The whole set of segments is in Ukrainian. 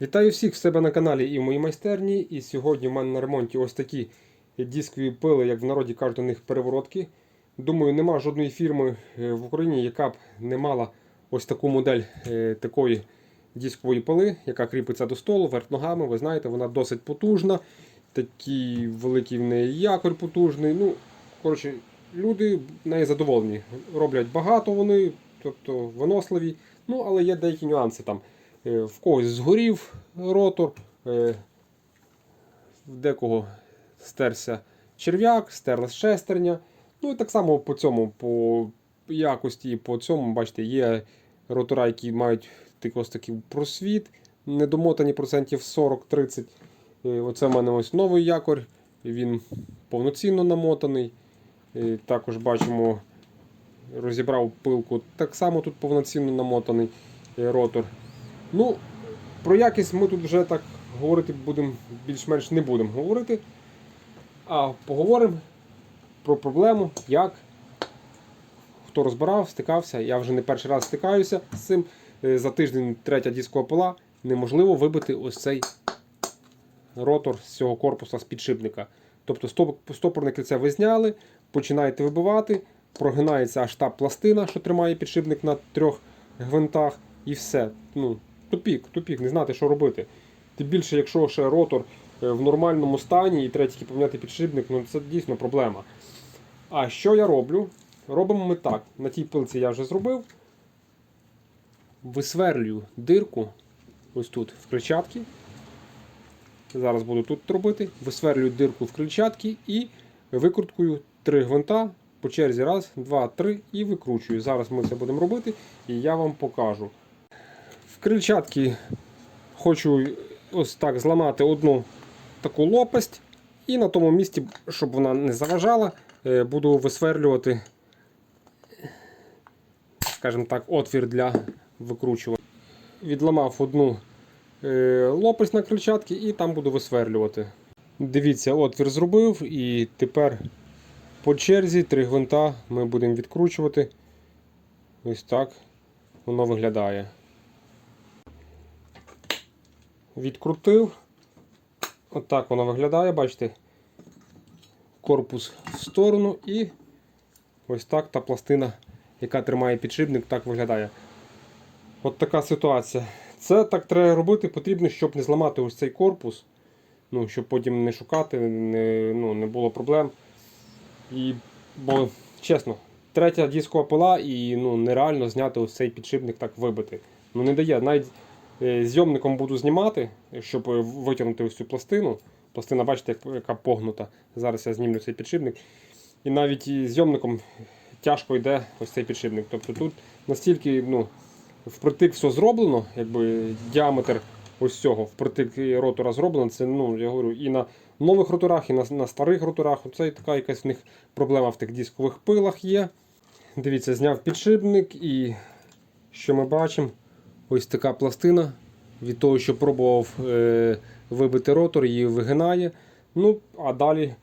Вітаю всіх в себе на каналі і в моїй майстерні. І сьогодні в мене на ремонті ось такі дискові пили, як в народі кажуть, у них переворотки. Думаю, нема жодної фірми е, в Україні, яка б не мала ось таку модель е, такої дискової пили, яка кріпиться до столу вверх ногами. Ви знаєте, вона досить потужна. Такий великий в неї якорь потужний. Ну, коротше, люди неї задоволені. Роблять багато вони, тобто виносливі. Ну, але є деякі нюанси там. Е, В когось згорів ротор, е, в декого стерся черв'як, стерлась шестерня. Ну і так само по цьому, по якості, по цьому, бачите, є ротора, які мають ось такий просвіт, недомотані процентів 40-30. Е, Оце в мене ось новий якор, він повноцінно намотаний. Також бачимо, розібрав пилку, так само тут повноцінно намотаний ротор. Ну, про якість ми тут вже так говорити будемо більш-менш не будемо говорити. А поговоримо про проблему, як хто розбирав, стикався. Я вже не перший раз стикаюся з цим. Е, За тиждень третя дискова пила. Неможливо вибити ось цей ротор з цього корпуса з підшипника. Тобто стоп- стопорне кільце ви зняли, починаєте вибивати, прогинається аж та пластина, що тримає підшипник на трьох гвинтах, і все. Ну, тупік, тупік, не знати, що робити. Тим більше, якщо ще ротор е, в нормальному стані і треба тільки поміняти підшипник, ну це дійсно проблема. А що я роблю? Робимо ми так. На тій пилці я вже зробив. Висверлюю дирку ось тут в кричатки. Зараз буду тут робити. Висверлюю дирку в крильчатки і викруткую три гвинта по черзі. Раз, два, три і викручую. Зараз ми це будемо робити і я вам покажу. В крильчатки хочу ось так зламати одну таку лопасть. І на тому місці, щоб вона не заважала, е, буду висверлювати, скажімо так, отвір для викручування. Відламав одну е, лопасть на крильчатки і там буду висверлювати. Дивіться, отвір зробив і тепер по черзі три гвинта ми будемо відкручувати. Ось так воно виглядає. Відкрутив. Отак воно виглядає, бачите? Корпус в сторону і ось так та пластина, яка тримає підшипник, так виглядає. От така ситуація. Це так треба робити, потрібно, щоб не зламати ось цей корпус. Ну, щоб потім не шукати, не, ну, не було проблем. І, бо, чесно, третя дискова пила і ну, нереально зняти ось цей підшипник так вибити. Ну не дає. Навіть зйомником буду знімати, щоб е, витягнути ось цю пластину. Пластина, бачите, яка погнута. Зараз я знімлю цей підшипник. І навіть зйомником тяжко йде ось цей підшипник. Тобто тут настільки ну, впритик все зроблено, якби діаметр ось цього впритик ротора зроблено. Це ну, я говорю, і на нових роторах, і на, на старих роторах. Це така якась в них проблема в тих дискових пилах є. Дивіться, зняв підшипник і що ми бачимо? Ось така пластина. Від того, що пробував е, вибити ротор, її вигинає. Ну, а далі,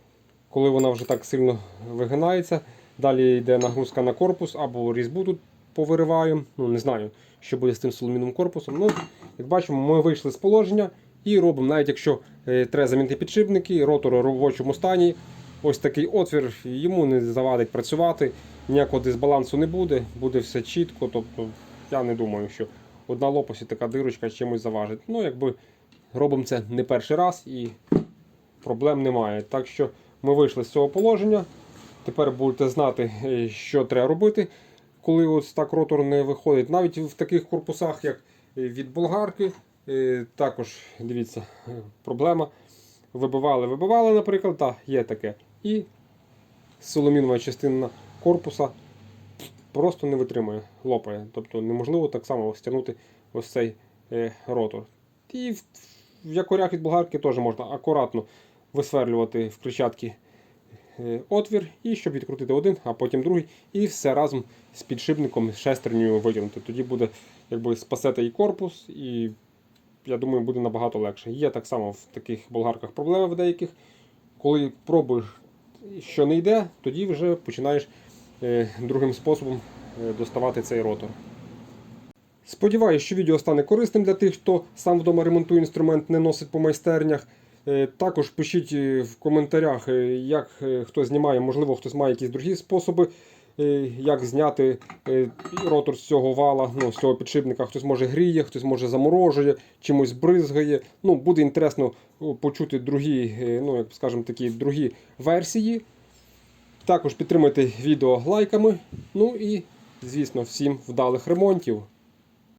коли вона вже так сильно вигинається, далі йде нагрузка на корпус або різьбу тут повириваю. Ну, не знаю, що буде з тим соломіновим корпусом. Ну, як бачимо, ми вийшли з положення і робимо, навіть якщо е, треба замінити підшипники, ротор у робочому стані. Ось такий отвір, йому не завадить працювати, ніякого дисбалансу не буде, буде все чітко. Тобто я не думаю, що одна лопасть і така дирочка чимось заважить. Ну, якби робимо це не перший раз і проблем немає. Так що ми вийшли з цього положення. Тепер будете знати, е, що треба робити, коли ось так ротор не виходить. Навіть в таких корпусах, як від болгарки, е, також дивіться, проблема. Вибивали, вибивали, наприклад, так, є таке. І соломінова частина корпуса просто не витримує, лопає. Тобто неможливо так само стягнути ось цей е, ротор. І в, в якорях від болгарки теж можна акуратно висверлювати в кричатки е, отвір, і щоб відкрутити один, а потім другий, і все разом з підшипником, з шестернею витягнути. Тоді буде якби спасете і корпус, і я думаю, буде набагато легше. Є так само в таких болгарках проблеми в деяких. Коли пробуєш, що не йде, тоді вже починаєш другим способом е, доставати цей ротор. Сподіваюсь, що відео стане корисним для тих, хто сам вдома ремонтує інструмент, не носить по майстернях. Е, Також пишіть е, в коментарях, е, як е, хто знімає, можливо, хтось має якісь другі способи, е, як зняти е, ротор з цього вала, ну, з цього підшипника. Хтось може гріє, хтось може заморожує, чимось бризгає. Ну, буде інтересно почути другі, е, ну, як скажемо, такі другі версії. Також підтримуйте відео лайками. Ну і, звісно, всім вдалих ремонтів.